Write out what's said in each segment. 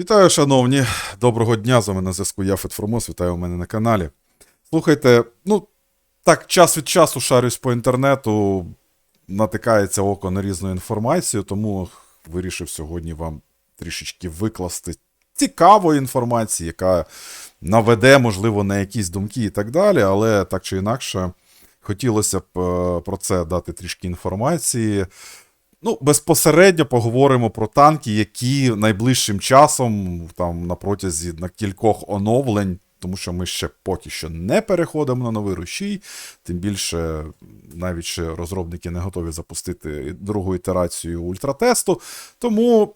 Вітаю, шановні. Доброго дня. З вами на зв'язку я Фетформос. Вітаю у мене на каналі. Слухайте, ну, так, час від часу шарюсь по інтернету, натикається око на різну інформацію, тому вирішив сьогодні вам трішечки викласти цікавої інформації, яка наведе, можливо, на якісь думки і так далі, але так чи інакше, хотілося б е, про це дати трішки інформації. Ну, безпосередньо поговоримо про танки, які найближчим часом, там на протязі на кількох оновлень, тому що ми ще поки що не переходимо на новий рушій, тим більше навіть ще розробники не готові запустити другу ітерацію ультратесту. Тому,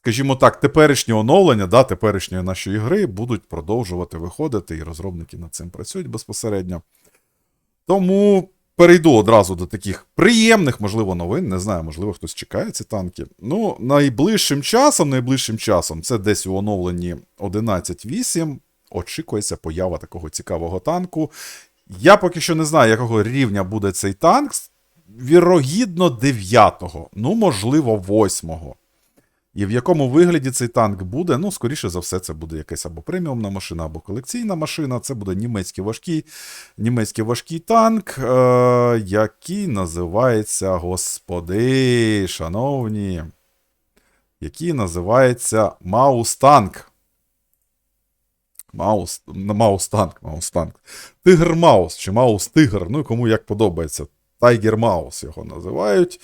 скажімо так, теперішні оновлення, да, теперішньої нашої гри будуть продовжувати виходити, і розробники над цим працюють безпосередньо. Тому перейду одразу до таких приємних, можливо, новин. Не знаю, можливо, хтось чекає ці танки. Ну, найближчим часом, найближчим часом, це десь у оновленні 11.8. Очікується поява такого цікавого танку. Я поки що не знаю, якого рівня буде цей танк. Вірогідно, 9-го, ну, можливо, 8-го. І в якому вигляді цей танк буде? Ну, скоріше за все, це буде якась або преміумна машина, або колекційна машина. Це буде німецький важкий німецький важкий танк, е- який називається, господи, шановні, який називається Маус-танк. Маус, Маус-танк, Маус-танк. Тигр Маус чи Маус-тигр, ну кому як подобається. Тайгер Маус його називають.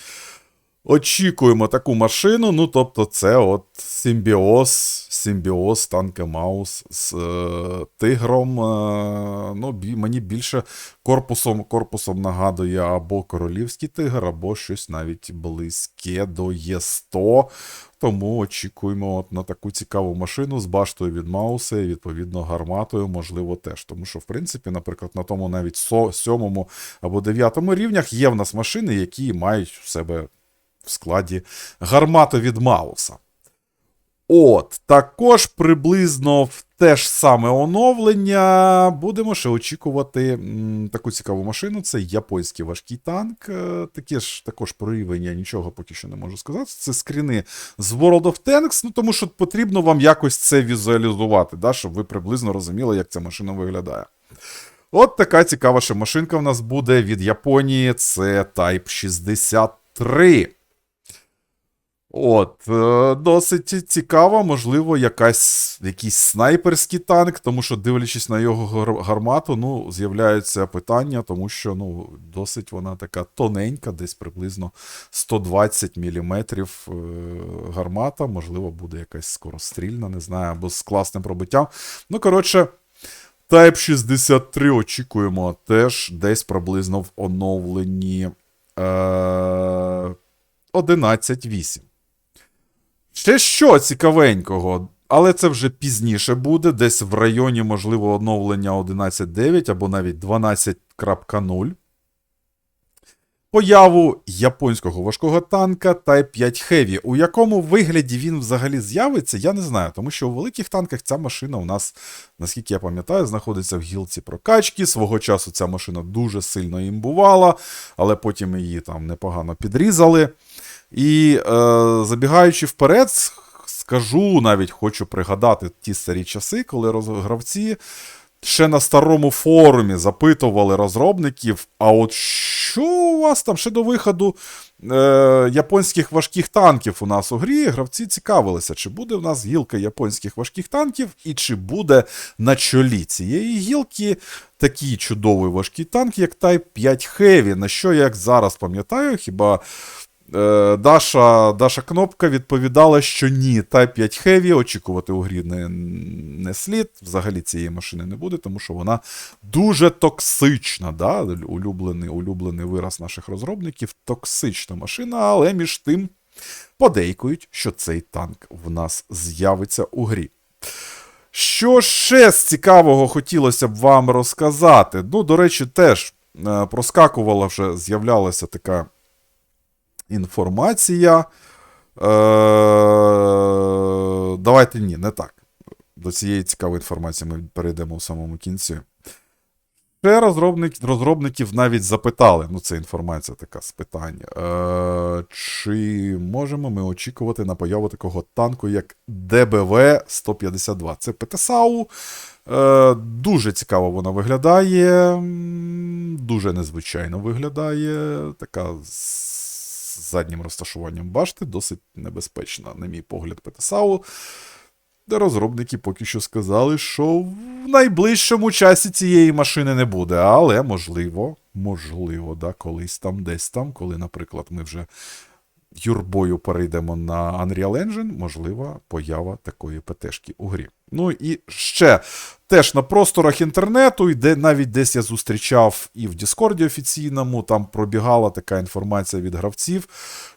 Очікуємо таку машину. Ну, тобто, це от симбіоз, симбіоз танка Маус з е, тигром. Е, ну, бі, мені більше корпусом, корпусом нагадує або королівський тигр, або щось навіть близьке до Є100. Тому очікуємо от на таку цікаву машину з баштою від Мауса і відповідно гарматою, можливо, теж. Тому що, в принципі, наприклад, на тому навіть сьомому або дев'ятому рівнях є в нас машини, які мають в себе в складі гармату від Мауса. От, також приблизно в те ж саме оновлення будемо ще очікувати таку цікаву машину. Це японський важкий танк. Е, Таке ж також про я нічого поки що не можу сказати. Це скріни з World of Tanks, ну тому що потрібно вам якось це візуалізувати, да, щоб ви приблизно розуміли, як ця машина виглядає. От така цікава ще машинка в нас буде від Японії. Це Type 63. От, е, досить цікава, можливо, якась, якийсь снайперський танк, тому що, дивлячись на його гармату, ну, з'являються питання, тому що ну, досить вона така тоненька, десь приблизно 120 мм е, гармата, можливо, буде якась скорострільна, не знаю, або з класним пробиттям. Ну, коротше. Type 63 очікуємо теж десь приблизно в оновленні е, 11.8. Ще що цікавенького, але це вже пізніше буде, десь в районі, можливо, оновлення 11.9 або навіть 12.0. Появу японського важкого танка Type 5 Heavy. У якому вигляді він взагалі з'явиться, я не знаю, тому що у великих танках ця машина у нас, наскільки я пам'ятаю, знаходиться в гілці прокачки. Свого часу ця машина дуже сильно імбувала, але потім її там непогано підрізали. І е, забігаючи вперед, скажу, навіть хочу пригадати ті старі часи, коли розгравці ще на старому форумі запитували розробників: а от що у вас там ще до виходу е, японських важких танків у нас у грі? Гравці цікавилися, чи буде в нас гілка японських важких танків, і чи буде на чолі цієї гілки такий чудовий важкий танк, як Type 5 Heavy, на що я зараз пам'ятаю, хіба. Е, Даша, Даша Кнопка відповідала, що ні, Type 5 Heavy очікувати у грі не, не слід. Взагалі цієї машини не буде, тому що вона дуже токсична. Да? Улюблений, улюблений вираз наших розробників. Токсична машина, але між тим подейкують, що цей танк в нас з'явиться у грі. Що ще з цікавого хотілося б вам розказати? Ну, до речі, теж е, проскакувала вже, з'являлася така інформація. Е, давайте ні, не так. До цієї цікавої інформації ми перейдемо в самому кінці. Ще розробник, розробників навіть запитали, ну це інформація така з питань. Е, чи можемо ми очікувати на появу такого танку, як ДБВ-152? Це ПТСАУ. Е, дуже цікаво вона виглядає. Дуже незвичайно виглядає. Така заднім розташуванням башти, досить небезпечна, на мій погляд, ПТСАУ. Де розробники поки що сказали, що в найближчому часі цієї машини не буде. Але можливо, можливо, да, колись там, десь там, коли, наприклад, ми вже юрбою перейдемо на Unreal Engine, можлива поява такої ПТшки у грі. Ну і ще теж на просторах інтернету, і де навіть десь я зустрічав і в Діскорді офіційному, там пробігала така інформація від гравців,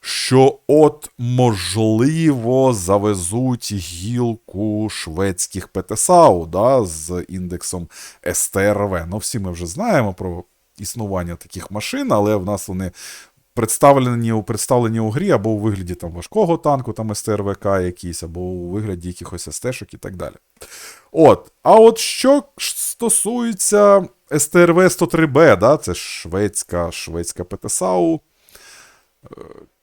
що от можливо завезуть гілку шведських ПТСАУ да, з індексом СТРВ. Ну, всі ми вже знаємо про існування таких машин, але в нас вони представлені у представлені у грі або у вигляді там важкого танку, там СТРВК якийсь, або у вигляді якихось СТшок і так далі. От. А от що стосується СТРВ 103Б, да, це шведська, шведська ПТСАУ.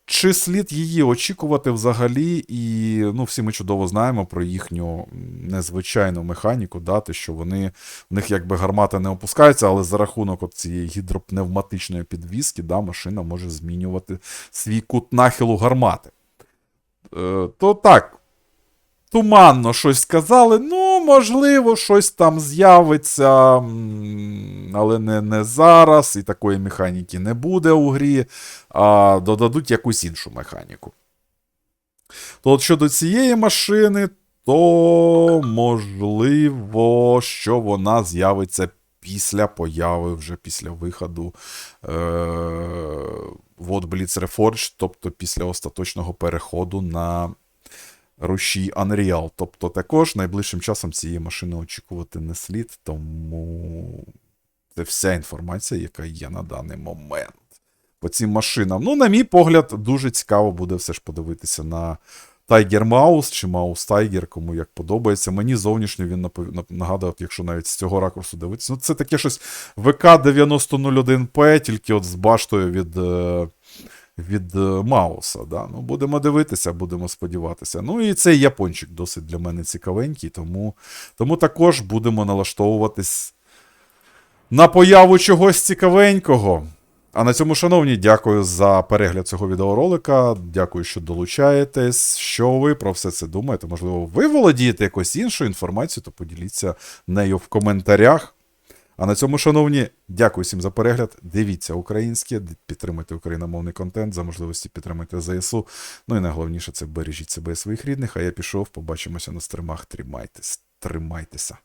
Чи слід її очікувати взагалі? І ну, всі ми чудово знаємо про їхню незвичайну механіку, да, те, що вони, в них якби гармата не опускається, але за рахунок от цієї гідропневматичної підвіски, да, машина може змінювати свій кут нахилу гармати. Е, то так, туманно щось сказали. Ну, можливо, щось там з'явиться, але не, не зараз, і такої механіки не буде у грі, а додадуть якусь іншу механіку. То от щодо цієї машини, то можливо, що вона з'явиться після появи, вже після виходу е- WOT Blitz Reforged, тобто після остаточного переходу на рушій Unreal. Тобто також найближчим часом цієї машини очікувати не слід, тому це вся інформація, яка є на даний момент. По цим машинам. Ну, на мій погляд, дуже цікаво буде все ж подивитися на Tiger Mouse чи Mouse Tiger, кому як подобається. Мені зовнішньо він нагадує, якщо навіть з цього ракурсу дивитися. Ну, це таке щось ВК-9001П, тільки от з баштою від. е, від е, Мауса. Да? Ну, будемо дивитися, будемо сподіватися. Ну і цей япончик досить для мене цікавенький, тому, тому також будемо налаштовуватись на появу чогось цікавенького. А на цьому, шановні, дякую за перегляд цього відеоролика. Дякую, що долучаєтесь. Що ви про все це думаєте? Можливо, ви володієте якось іншою інформацією, то поділіться нею в коментарях. А на цьому, шановні, дякую всім за перегляд. Дивіться українське, підтримуйте україномовний контент, за можливості підтримуйте ЗСУ. Ну і найголовніше це бережіть себе і своїх рідних. А я пішов. Побачимося на стримах. Тримайтесь, тримайтеся.